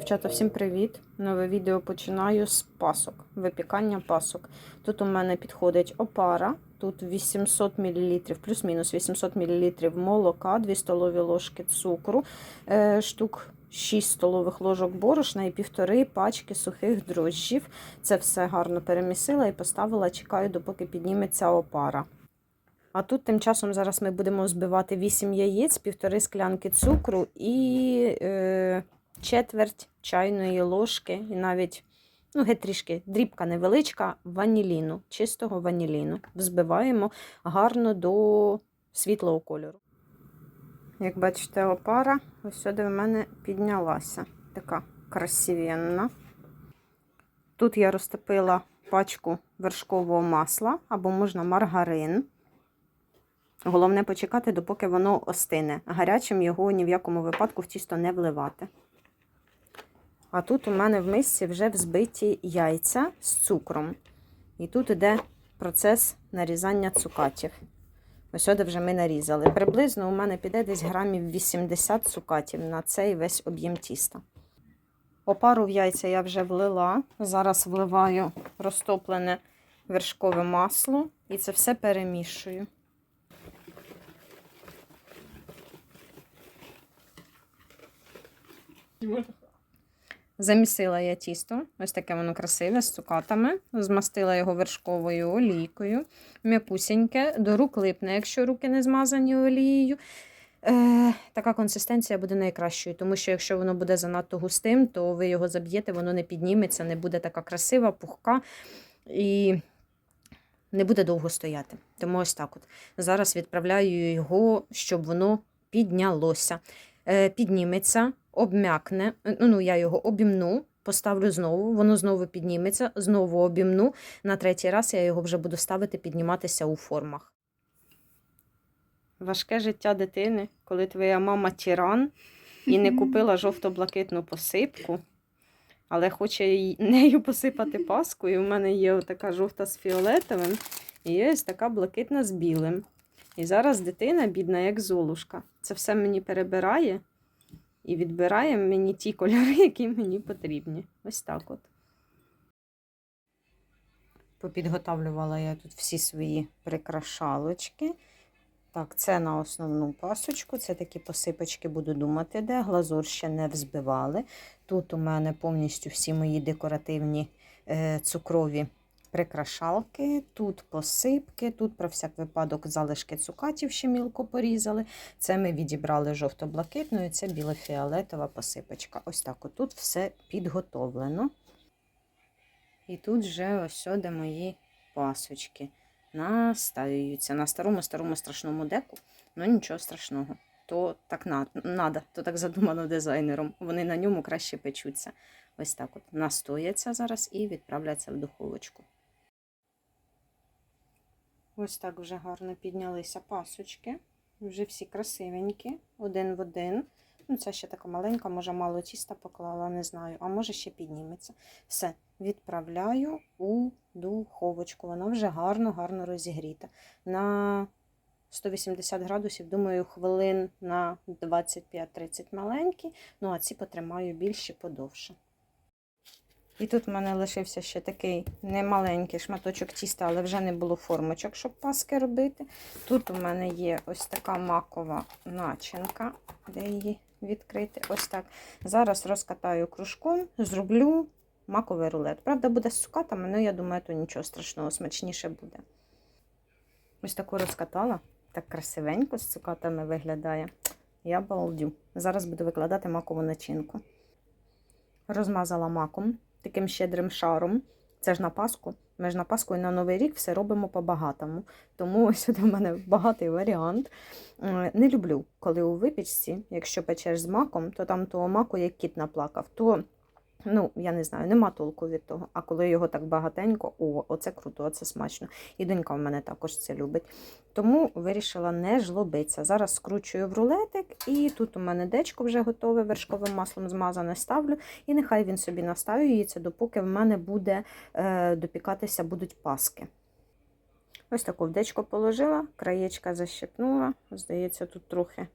Дівчата, всім привіт! Нове відео починаю з пасок, випікання пасок. Тут у мене підходить опара, тут 800 мл, плюс-мінус 800 мл молока, 2 столові ложки цукру, е, штук 6 столових ложок борошна і півтори пачки сухих дрожжів. Це все гарно перемісила і поставила, чекаю, допоки підніметься опара. А тут тим часом зараз ми будемо збивати 8 яєць, півтори склянки цукру і е, четверть чайної ложки, і навіть ну, геть трішки дрібка невеличка ваніліну, чистого ваніліну. Взбиваємо гарно до світлого кольору. Як бачите, опара ось сюди в мене піднялася. Така красивенна. Тут я розтопила пачку вершкового масла або можна маргарин. Головне почекати, допоки воно остине. Гарячим його ні в якому випадку в тісто не вливати. А тут у мене в мисці вже взбиті яйця з цукром. І тут іде процес нарізання цукатів. Ось сюди вже ми нарізали. Приблизно у мене піде десь грамів 80 цукатів на цей весь об'єм тіста. Опару в яйця я вже влила. Зараз вливаю розтоплене вершкове масло і це все перемішую. Замісила я тісто, ось таке воно красиве, з цукатами. Змастила його вершковою олійкою. М'якусіньке, до рук липне, якщо руки не змазані олією. Е, Така консистенція буде найкращою, тому що якщо воно буде занадто густим, то ви його заб'єте, воно не підніметься, не буде така красива, пухка і не буде довго стояти. Тому ось так от. Зараз відправляю його, щоб воно піднялося. Е, Підніметься обм'якне. Ну, ну, я його обімну, поставлю знову, воно знову підніметься, знову обімну. На третій раз я його вже буду ставити підніматися у формах. Важке життя дитини, коли твоя мама тиран і не купила жовто-блакитну посипку, але хоче нею посипати паску. І в мене є така жовта з фіолетовим, і є ось така блакитна з білим. І зараз дитина, бідна, як золушка, це все мені перебирає і відбирає мені ті кольори, які мені потрібні. Ось так от. Попідготавлювала я тут всі свої прикрашалочки. Так, це на основну пасочку. Це такі посипочки, буду думати, де. Глазур ще не взбивали. Тут у мене повністю всі мої декоративні е, цукрові прикрашалки, тут посипки, тут про всяк випадок залишки цукатів ще мілко порізали. Це ми відібрали жовто-блакитну, і це біло-фіолетова посипочка. Ось так отут все підготовлено. І тут вже ось сюди мої пасочки настаюються на старому старому страшному деку, ну нічого страшного. То так надо, то так задумано дизайнером. Вони на ньому краще печуться. Ось так от настояться зараз і відправляться в духовочку. Ось так вже гарно піднялися пасочки. Вже всі красивенькі, один в один. Ну, це ще така маленька, може, мало тіста поклала, не знаю, а може ще підніметься. Все, відправляю у духовочку. Вона вже гарно-гарно розігріта. На 180 градусів, думаю, хвилин на 25-30 маленькі. Ну, а ці потримаю більше подовше. І тут в мене лишився ще такий немаленький шматочок тіста, але вже не було формочок, щоб паски робити. Тут у мене є ось така макова начинка, де її відкрити. Ось так. Зараз розкатаю кружком, зроблю маковий рулет. Правда, буде з цукатами, але я думаю, то нічого страшного, смачніше буде. Ось таку розкатала, так красивенько з цукатами виглядає. Я балдю. Зараз буду викладати макову начинку. Розмазала маком таким щедрим шаром. Це ж на Пасху. Ми ж на Пасху і на Новий рік все робимо по-багатому. Тому ось у мене багатий варіант. Е, Не люблю, коли у випічці, якщо печеш з маком, то там того маку як кіт наплакав, то Ну, я не знаю, нема толку від того. А коли його так багатенько, о, оце круто, оце смачно. І донька в мене також це любить. Тому вирішила не жлобитися. Зараз скручую в рулетик, і тут у мене дечко вже готове, вершковим маслом змазане, ставлю. І нехай він собі наставюється, допоки в мене буде е, допікатися будуть паски. Ось таку вдечко положила, краєчка защипнула. Здається, тут трохи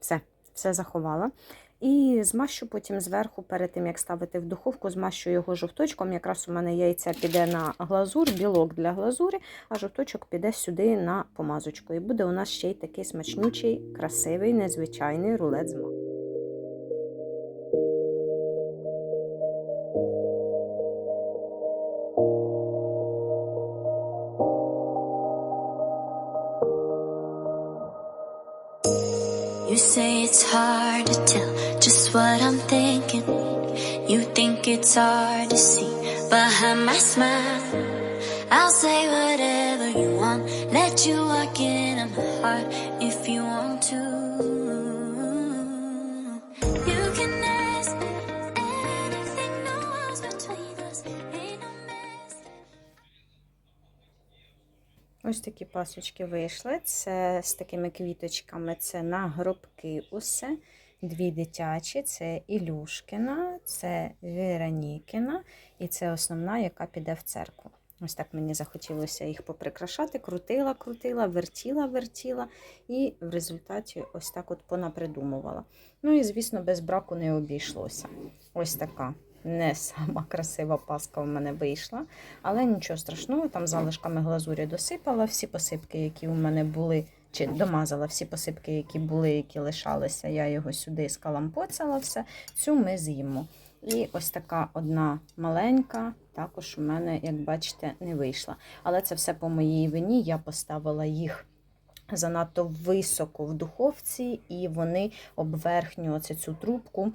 все. все заховала. І змащу потім зверху, перед тим як ставити в духовку, змащу його жовточком. Якраз у мене яйця піде на глазур, білок для глазурі, а жовточок піде сюди на помазочку. І буде у нас ще й такий смачнючий, красивий, незвичайний рулет з маком. You say it's hard to tell just what I'm thinking. You think it's hard to see behind my smile. I'll say whatever you want, let you walk in on my heart Ось такі пасочки вийшли. Це з такими квіточками, це на гробки усе. Дві дитячі, це Ілюшкина, це Веронікіна, і це основна, яка піде в церкву. Ось так мені захотілося їх поприкрашати. Крутила, крутила, вертіла, вертіла, і в результаті ось так от понапридумувала. Ну і, звісно, без браку не обійшлося. Ось така не сама красива паска в мене вийшла. Але нічого страшного, там залишками глазурі досипала всі посипки, які у мене були, чи домазала всі посипки, які були, які лишалися. Я його сюди скалампоцала все. Цю ми з'їмо. І ось така одна маленька, також у мене, як бачите, не вийшла. Але це все по моїй вині. Я поставила їх занадто високо в духовці, і вони об верхню оце цю трубку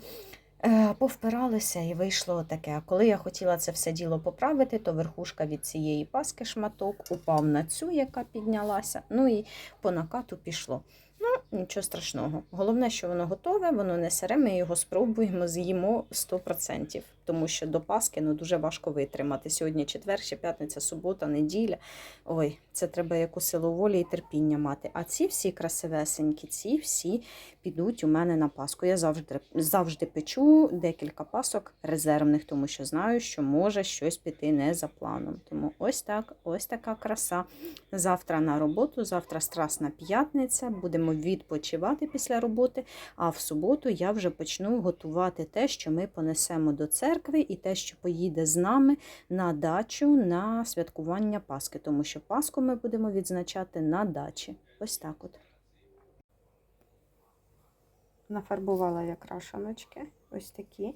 повпиралися і вийшло таке. Коли я хотіла це все діло поправити, то верхушка від цієї паски шматок упав на цю, яка піднялася. Ну і по накату пішло. Ну, нічого страшного. Головне, що воно готове, воно не сире, ми його спробуємо, з'їмо 100%. Тому що до Паски ну, дуже важко витримати. Сьогодні четвер, ще п'ятниця, субота, неділя. Ой, це треба яку силу волі і терпіння мати. А ці всі красивесенькі, ці всі підуть у мене на Пасху. Я завжди, завжди печу декілька пасок резервних, тому що знаю, що може щось піти не за планом. Тому ось так, ось така краса. Завтра на роботу, завтра страсна п'ятниця. Будемо відпочивати після роботи. А в суботу я вже почну готувати те, що ми понесемо до церкви, і те, що поїде з нами на дачу на святкування Пасхи, тому що Пасху ми будемо відзначати на дачі. Ось так от. Нафарбувала я крашаночки, ось такі.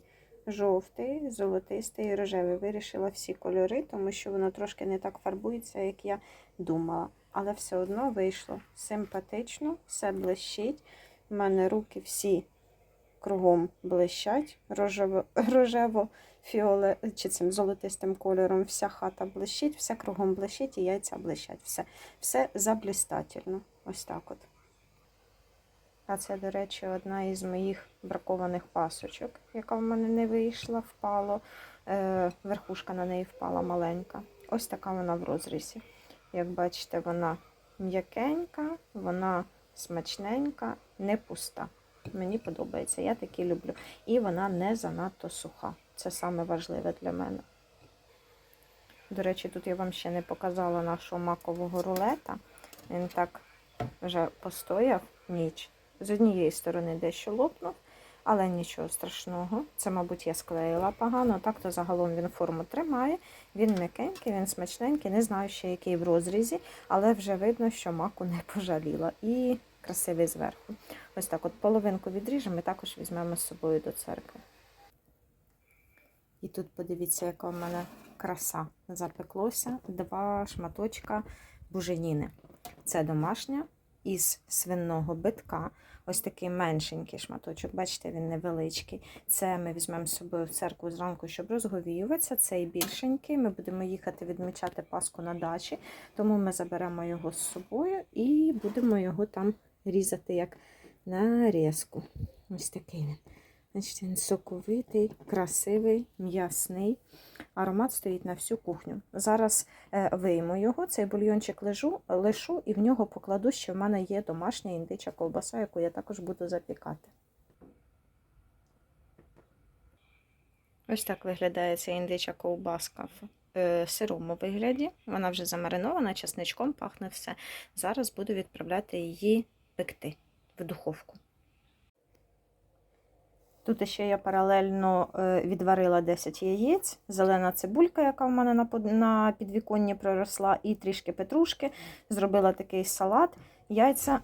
Жовтий, золотистий і рожевий. Вирішила всі кольори, тому що воно трошки не так фарбується, як я думала. Але все одно вийшло симпатично, все блищить. У мене руки всі кругом блищать, рожево, рожево фіоле, чи цим золотистим кольором. Вся хата блищить, все кругом блищить і яйця блищать. Все, все заблістательно. Ось так от. А це, до речі, одна із моїх бракованих пасочок, яка в мене не вийшла, впало. Е, верхушка на неї впала маленька. Ось така вона в розрізі. Як бачите, вона м'якенька, вона смачненька, не пуста. Мені подобається, я такі люблю. І вона не занадто суха. Це саме важливе для мене. До речі, тут я вам ще не показала нашого макового рулета. Він так вже постояв ніч. З однієї сторони дещо лопнув, але нічого страшного. Це, мабуть, я склеїла погано. Так то загалом він форму тримає. Він м'якенький, він смачненький. Не знаю ще який в розрізі, але вже видно, що маку не пожаліла. І красивий зверху. Ось так от половинку відріжемо і також візьмемо з собою до церкви. І тут подивіться, яка в мене краса запеклося. Два шматочка буженіни. Це домашня із свиного битка. Ось такий меншенький шматочок, бачите, він невеличкий. Це ми візьмемо з собою в церкву зранку, щоб розговіюватися. Цей більшенький. Ми будемо їхати відмічати Пасху на дачі, тому ми заберемо його з собою і будемо його там різати як нарізку. Ось такий він. Значить, він соковитий, красивий, м'ясний. Аромат стоїть на всю кухню. Зараз е, вийму його, цей бульйончик лежу, лишу і в нього покладу, що в мене є домашня індича ковбаса, яку я також буду запікати. Ось так виглядає ця індича ковбаска в е, сирому вигляді. Вона вже замаринована, часничком пахне все. Зараз буду відправляти її пекти в духовку. Тут ще я паралельно е, відварила 10 яєць, зелена цибулька, яка в мене на, на підвіконні проросла, і трішки петрушки. Зробила такий салат. Яйця,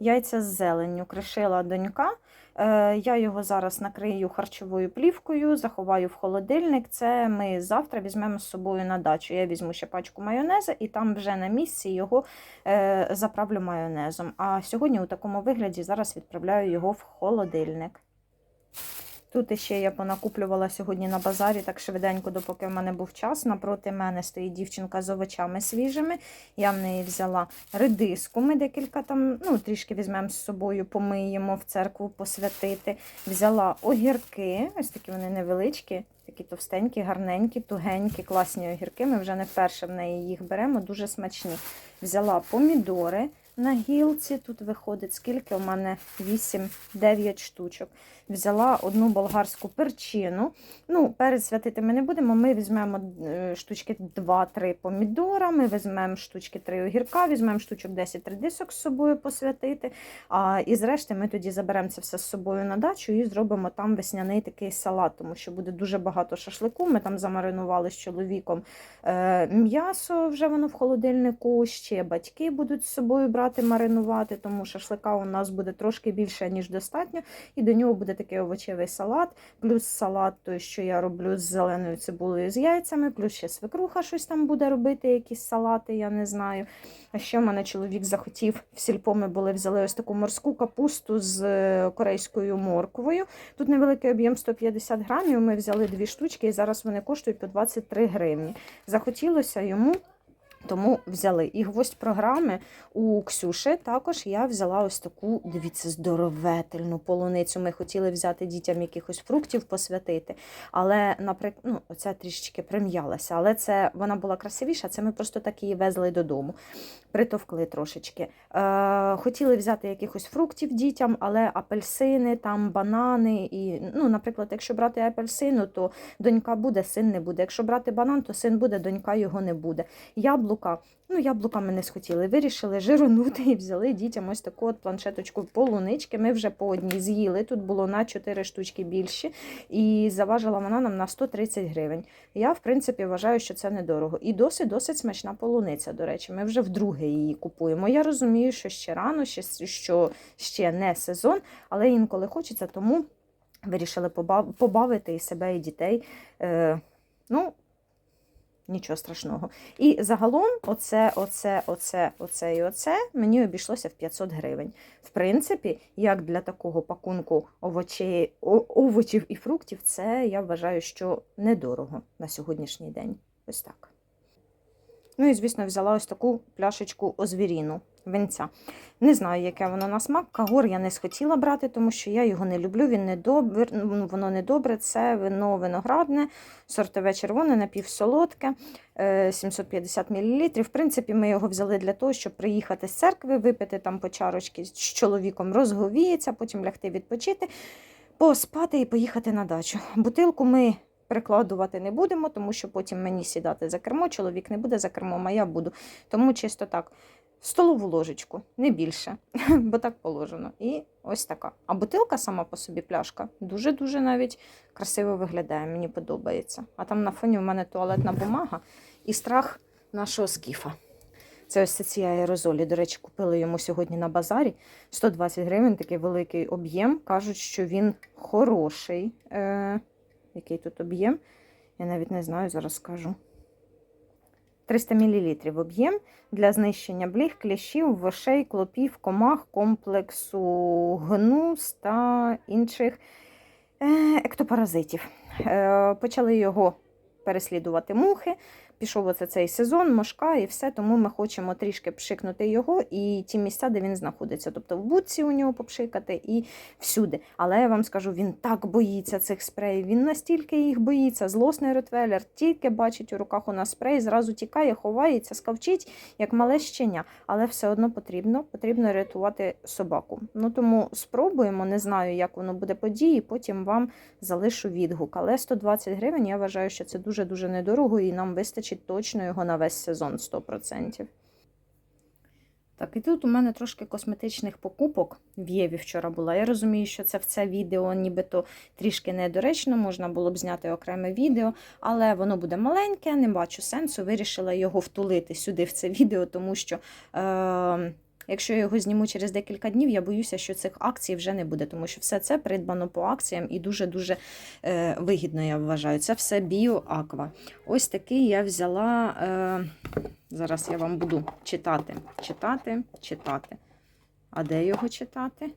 яйця з зеленню кришила донька. Е, Я його зараз накрию харчовою плівкою, заховаю в холодильник. Це ми завтра візьмемо з собою на дачу. Я візьму ще пачку майонеза і там вже на місці його е, заправлю майонезом. А сьогодні у такому вигляді зараз відправляю його в холодильник. Тут ще я понакуплювала сьогодні на базарі так швиденько, допоки в мене був час. Напроти мене стоїть дівчинка з овочами свіжими. Я в неї взяла редиску. Ми декілька там, ну, трішки візьмемо з собою, помиємо в церкву посвятити. Взяла огірки, ось такі вони невеличкі, такі товстенькі, гарненькі, тугенькі, класні огірки. Ми вже не вперше в неї їх беремо, дуже смачні. Взяла помідори на гілці. Тут виходить скільки? У мене 8-9 штучок. Взяла одну болгарську перчину. Ну, перець святити ми не будемо. Ми візьмемо е, штучки 2-3 помідора, ми візьмемо штучки 3 огірка, візьмемо штучок 10 редисок з собою посвятити. А, і зрешти ми тоді заберемо це все з собою на дачу і зробимо там весняний такий салат, тому що буде дуже багато шашлику. Ми там замаринували з чоловіком е, м'ясо, вже воно в холодильнику. Ще батьки будуть з собою брати маринувати, тому шашлика у нас буде трошки більше, ніж достатньо. І до нього буде такий овочевий салат, плюс салат, той, що я роблю з зеленою цибулею з яйцями, плюс ще свекруха щось там буде робити, якісь салати, я не знаю. А ще в мене чоловік захотів в сільпо ми були, взяли ось таку морську капусту з е, корейською морквою. Тут невеликий об'єм 150 грамів. Ми взяли дві штучки, і зараз вони коштують по 23 гривні. Захотілося йому. Тому взяли. І гвоздь програми у Ксюші також я взяла ось таку, дивіться, здоровительну полуницю. Ми хотіли взяти дітям якихось фруктів посвятити. Але, наприклад, ну, оця трішечки прим'ялася. Але це вона була красивіша, це ми просто так її везли додому. Притовкли трошечки. Е, хотіли взяти якихось фруктів дітям, але апельсини, там банани. І, ну, наприклад, якщо брати апельсину, то донька буде, син не буде. Якщо брати банан, то син буде, донька його не буде. Яблука, ну яблука ми не схотіли. Вирішили жиронути і взяли дітям ось таку от планшеточку полунички. Ми вже по одній з'їли. Тут було на 4 штучки більше. І заважила вона нам на 130 гривень. Я, в принципі, вважаю, що це недорого. І досить досить смачна полуниця. До речі, ми вже вдруге її купуємо. Я розумію, що ще рано, що ще не сезон, але інколи хочеться, тому вирішили побав- побавити і себе, і дітей. Е, ну, Нічого страшного. І загалом, оце, оце, оце, оце і оце мені обійшлося в 500 гривень. В принципі, як для такого пакунку овочей, овочів і фруктів, це я вважаю, що недорого на сьогоднішній день. Ось так. Ну і, звісно, взяла ось таку пляшечку озвіріну винця. Не знаю, яке воно на смак. Кагор я не схотіла брати, тому що я його не люблю. Він не добр, ну, воно не добре. Це вино виноградне, сортове червоне, напівсолодке, е, 750 мл. В принципі, ми його взяли для того, щоб приїхати з церкви, випити там по чарочки з чоловіком, розговіється, потім лягти відпочити, поспати і поїхати на дачу. Бутилку ми прикладувати не будемо, тому що потім мені сідати за кермо, чоловік не буде за кермом, а я буду. Тому чисто так. Столову ложечку, не більше, бо так положено. І ось така. А бутилка сама по собі пляшка дуже-дуже навіть красиво виглядає, мені подобається. А там на фоні в мене туалетна бумага і страх нашого скіфа. Це ось ці аерозолі. До речі, купили йому сьогодні на базарі. 120 гривень, такий великий об'єм. Кажуть, що він хороший. Який тут об'єм? Я навіть не знаю, зараз скажу. 300 мл об'єм для знищення бліг, кліщів, вошей, клопів, комах, комплексу гнус та інших е, ектопаразитів. Е, Почали його переслідувати мухи. Пішов оце цей сезон, мошка і все, тому ми хочемо трішки пшикнути його і ті місця, де він знаходиться. Тобто в будці у нього попшикати і всюди. Але я вам скажу, він так боїться цих спреїв. Він настільки їх боїться. Злосний ротвелер тільки бачить у руках у нас спрей, зразу тікає, ховається, скавчить, як мале щеня. Але все одно потрібно, потрібно рятувати собаку. Ну тому спробуємо, не знаю, як воно буде події, потім вам залишу відгук. Але 120 гривень я вважаю, що це дуже-дуже недорого і нам вистачить точно його на весь сезон 100%. Так, і тут у мене трошки косметичних покупок в Єві вчора була. Я розумію, що це в це відео нібито трішки недоречно, можна було б зняти окреме відео, але воно буде маленьке, не бачу сенсу. Вирішила його втулити сюди в це відео, тому що. Е- Якщо я його зніму через декілька днів, я боюся, що цих акцій вже не буде, тому що все це придбано по акціям і дуже-дуже е, вигідно, я вважаю. Це все біоаква. Ось такий я взяла. Е, зараз я вам буду читати, читати, читати. А де його читати?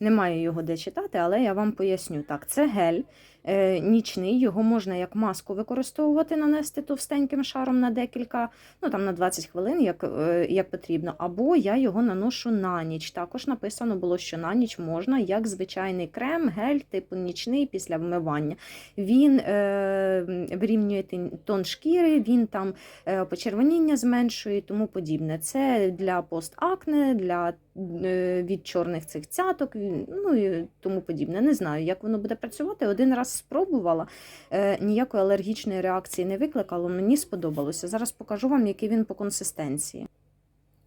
Немає його де читати, але я вам поясню. Так, це гель нічний, його можна як маску використовувати, нанести товстеньким шаром на декілька, ну там на 20 хвилин, як, е, як потрібно. Або я його наношу на ніч. Також написано було, що на ніч можна, як звичайний крем, гель, типу нічний після вмивання. Він е, вирівнює тон шкіри, він там е, почервоніння зменшує і тому подібне. Це для постакне, для е, від чорних цих цяток, ну і тому подібне. Не знаю, як воно буде працювати. Один раз спробувала, е, ніякої алергічної реакції не викликало, мені сподобалося. Зараз покажу вам, який він по консистенції.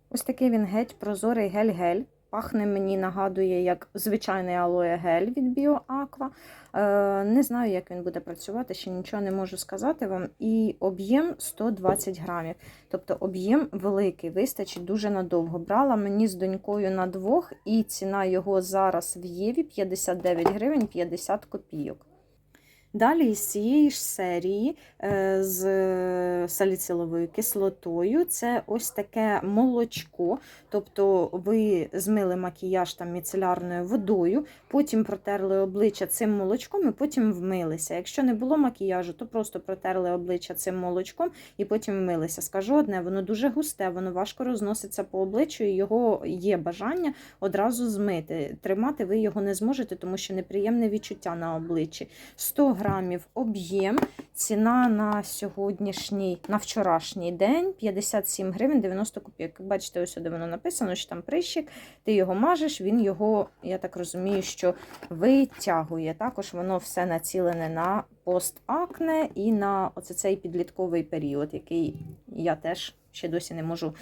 Ось такий він геть прозорий гель-гель. Пахне мені, нагадує, як звичайний алоє гель від BioAqua. Е, не знаю, як він буде працювати, ще нічого не можу сказати вам. І об'єм 120 грамів. Тобто об'єм великий, вистачить дуже надовго. Брала мені з донькою на двох, і ціна його зараз в Єві 59 гривень 50 копійок. Далі із цієї ж серії е, з саліциловою кислотою це ось таке молочко. Тобто ви змили макіяж там міцелярною водою, потім протерли обличчя цим молочком і потім вмилися. Якщо не було макіяжу, то просто протерли обличчя цим молочком і потім вмилися. Скажу одне, воно дуже густе, воно важко розноситься по обличчю, і його є бажання одразу змити. Тримати ви його не зможете, тому що неприємне відчуття на обличчі. 100 грамів об'єм. Ціна на сьогоднішній, на вчорашній день 57 гривень 90 копійок. Бачите, ось сюди воно написано, що там прищик, ти його мажеш, він його, я так розумію, що витягує. Також воно все націлене на постакне і на оце цей підлітковий період, який я теж ще досі не можу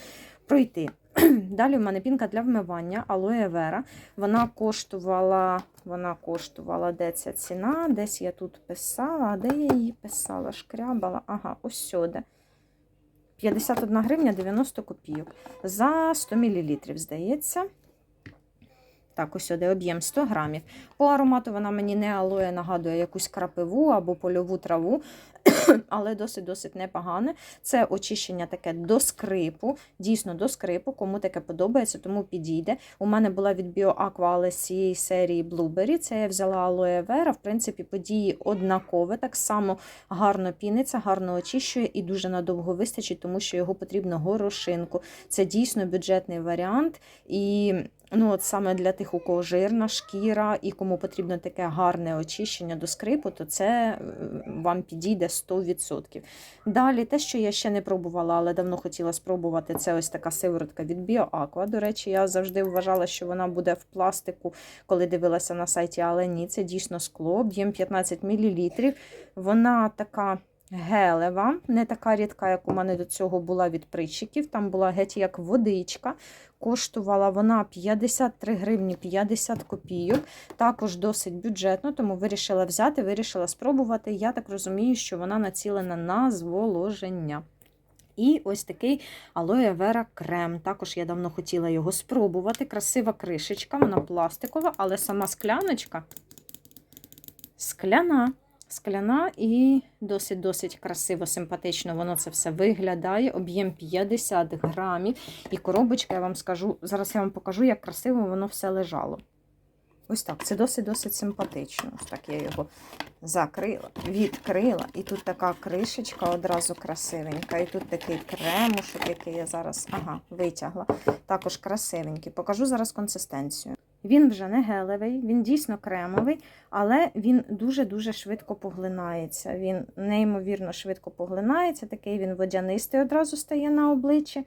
пройти. Далі в мене пінка для вмивання алоє вера. Вона коштувала, вона коштувала, де ця ціна? Десь я тут писала, а де я її писала? Шкрябала. Ага, ось сюди. 51 гривня 90 копійок. За 100 мл, здається. Так, ось сюди об'єм 100 грамів. По аромату вона мені не алоє нагадує якусь крапиву або польову траву, але досить-досить непогане. Це очищення таке до скрипу, дійсно до скрипу, кому таке подобається, тому підійде. У мене була від BioAqua, з цієї серії Blueberry. Це я взяла алоє вера. В принципі, події однакове, так само гарно піниться, гарно очищує і дуже надовго вистачить, тому що його потрібно горошинку. Це дійсно бюджетний варіант. І Ну, от саме для тих, у кого жирна шкіра і кому потрібно таке гарне очищення до скрипу, то це е, вам підійде 100%. Далі, те, що я ще не пробувала, але давно хотіла спробувати, це ось така сиворотка від BioAqua. До речі, я завжди вважала, що вона буде в пластику, коли дивилася на сайті, але ні, це дійсно скло, об'єм 15 мл. Вона така. Гелева, не така рідка, як у мене до цього була від притчиків. Там була геть як водичка. Коштувала вона 53 гривні 50 копійок. Також досить бюджетно, тому вирішила взяти, вирішила спробувати. Я так розумію, що вона націлена на зволоження. І ось такий алоє вера крем. Також я давно хотіла його спробувати. Красива кришечка, вона пластикова, але сама скляночка скляна. Скляна і досить-досить красиво, симпатично воно це все виглядає. Об'єм 50 грамів. І коробочка, я вам скажу, зараз я вам покажу, як красиво воно все лежало. Ось так, це досить-досить симпатично. Ось так я його закрила, відкрила. І тут така кришечка одразу красивенька. І тут такий кремушок, який я зараз ага, витягла. Також красивенький. Покажу зараз консистенцію. Він вже не гелевий, він дійсно кремовий, але він дуже-дуже швидко поглинається. Він неймовірно швидко поглинається, такий він водянистий одразу стає на обличчі.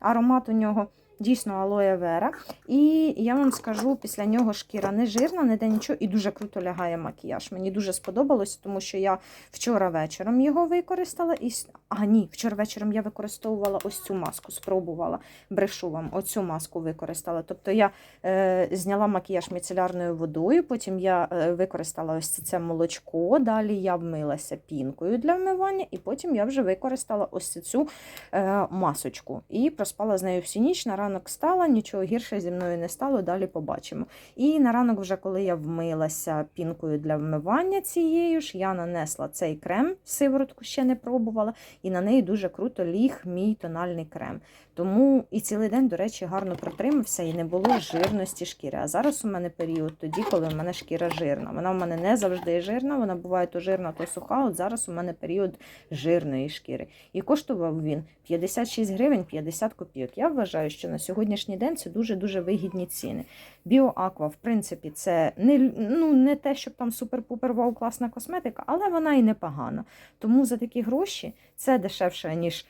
Аромат у нього дійсно алоє вера. І я вам скажу, після нього шкіра не жирна, не де нічого, і дуже круто лягає макіяж. Мені дуже сподобалось, тому що я вчора вечором його використала, і, А, ні, вчора вечором я використовувала ось цю маску, спробувала. Брешу вам, оцю маску використала. Тобто я е, зняла макіяж міцелярною водою, потім я е, використала ось це молочко, далі я вмилася пінкою для вмивання, і потім я вже використала ось цю е, масочку. І проспала з нею всю ніч. На ранок стала, нічого гірше зі мною не стало, далі побачимо. І на ранок, вже коли я вмилася пінкою для вмивання цією ж, я нанесла цей крем, сиворотку ще не пробувала, і на неї дуже круто ліг мій тональний крем. Тому і цілий день, до речі, гарно протримався і не було жирності шкіри. А зараз у мене період тоді, коли в мене шкіра жирна. Вона в мене не завжди жирна, вона буває то жирна, то суха. От зараз у мене період жирної шкіри. І коштував він 56 гривень 50 копійок. Я вважаю, що на сьогоднішній день це дуже-дуже вигідні ціни. Біоаква, в принципі, це не, ну, не те, щоб там супер-пупер вау класна косметика, але вона і непогана. Тому за такі гроші це дешевше, ніж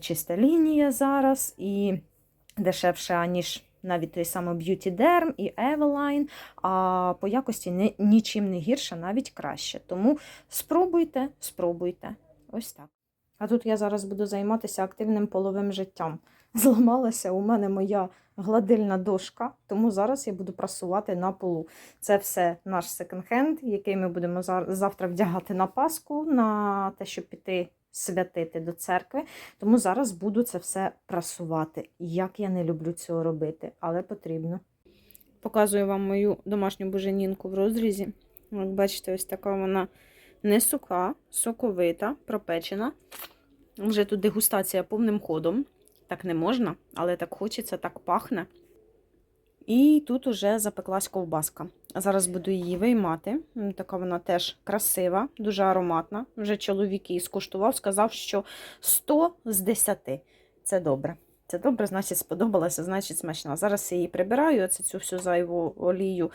чиста лінія зараз, і дешевше, ніж навіть той самий Beauty Derm і Eveline, а по якості не, нічим не гірше, навіть краще. Тому спробуйте, спробуйте. Ось так. А тут я зараз буду займатися активним половим життям. Зламалася у мене моя гладильна дошка, тому зараз я буду прасувати на полу. Це все наш секонд-хенд, який ми будемо завтра вдягати на Пасху, на те, щоб піти святити до церкви. Тому зараз буду це все прасувати. Як я не люблю цього робити, але потрібно. Показую вам мою домашню буженінку в розрізі. Як бачите, ось така вона не суха, соковита, пропечена. Вже тут дегустація повним ходом. Так не можна, але так хочеться, так пахне. І тут уже запеклась ковбаска. Зараз буду її виймати. Така вона теж красива, дуже ароматна. Вже чоловік її скуштував, сказав, що 100 з 10. Це добре. Це добре, значить, сподобалося, значить смачно. Зараз я її прибираю, оце цю всю зайву олію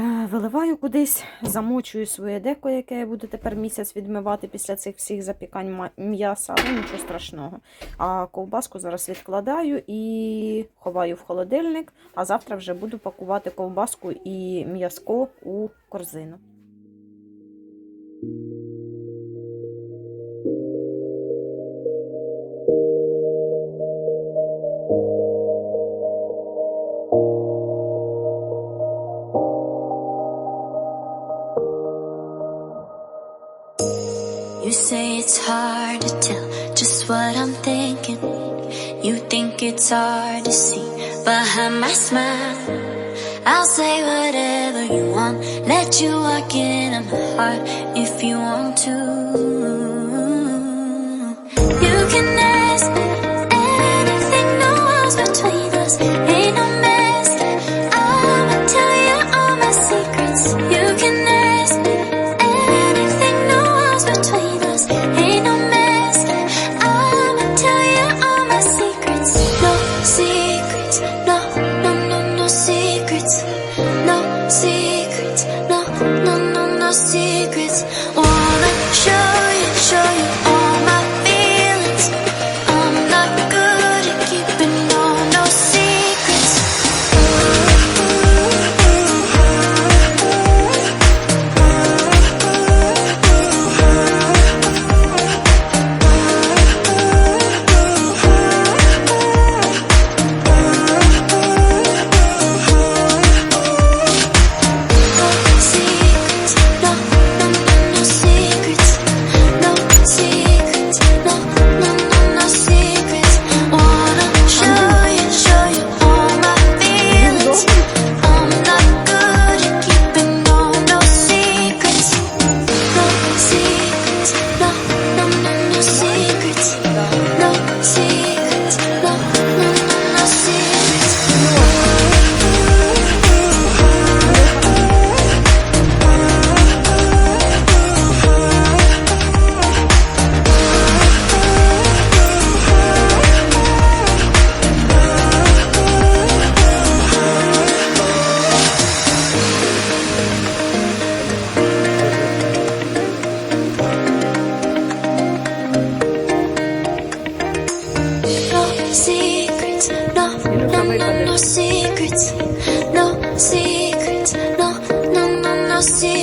виливаю кудись, замочую своє деко, яке я буду тепер місяць відмивати після цих всіх запікань м'яса, але нічого страшного. А ковбаску зараз відкладаю і ховаю в холодильник, а завтра вже буду пакувати ковбаску і м'язко у корзину. You say it's hard to tell just what I'm thinking. You think it's hard to see behind my smile. I'll say whatever you want, let you walk into my heart if you want to. You can ask me no, secrets. No secrets, no, no, no, no secrets.